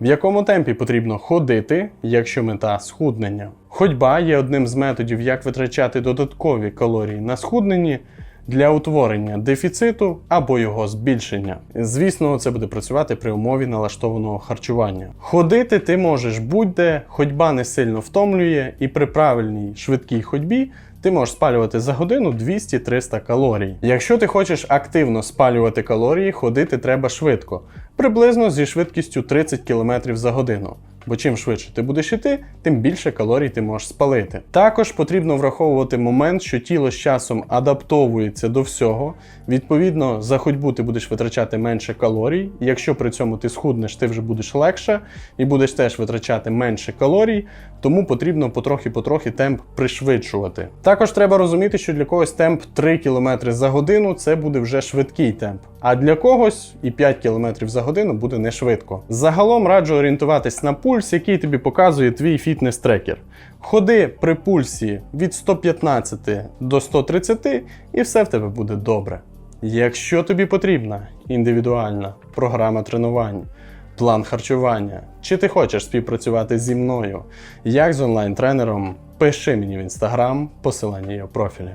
В якому темпі потрібно ходити, якщо мета схуднення? Ходьба є одним з методів, як витрачати додаткові калорії на схудненні для утворення дефіциту або його збільшення. Звісно, це буде працювати при умові налаштованого харчування. Ходити ти можеш будь-де, ходьба не сильно втомлює, і при правильній швидкій ходьбі ти можеш спалювати за годину 200-300 калорій. Якщо ти хочеш активно спалювати калорії, ходити треба швидко, приблизно зі швидкістю 30 км за годину. Бо чим швидше ти будеш іти, тим більше калорій ти можеш спалити. Також потрібно враховувати момент, що тіло з часом адаптовується до всього. Відповідно, за ходьбу ти будеш витрачати менше калорій. Якщо при цьому ти схуднеш, ти вже будеш легше і будеш теж витрачати менше калорій, тому потрібно потрохи-потрохи темп пришвидшувати. Також треба розуміти, що для когось темп 3 км за годину це буде вже швидкий темп. А для когось і 5 км за годину буде не швидко. Загалом раджу орієнтуватись на пульс, який тобі показує твій фітнес-трекер. Ходи при пульсі від 115 до 130 і все в тебе буде добре. Якщо тобі потрібна індивідуальна програма тренувань, план харчування, чи ти хочеш співпрацювати зі мною як з онлайн-тренером, пиши мені в інстаграм, посилання є в профілі.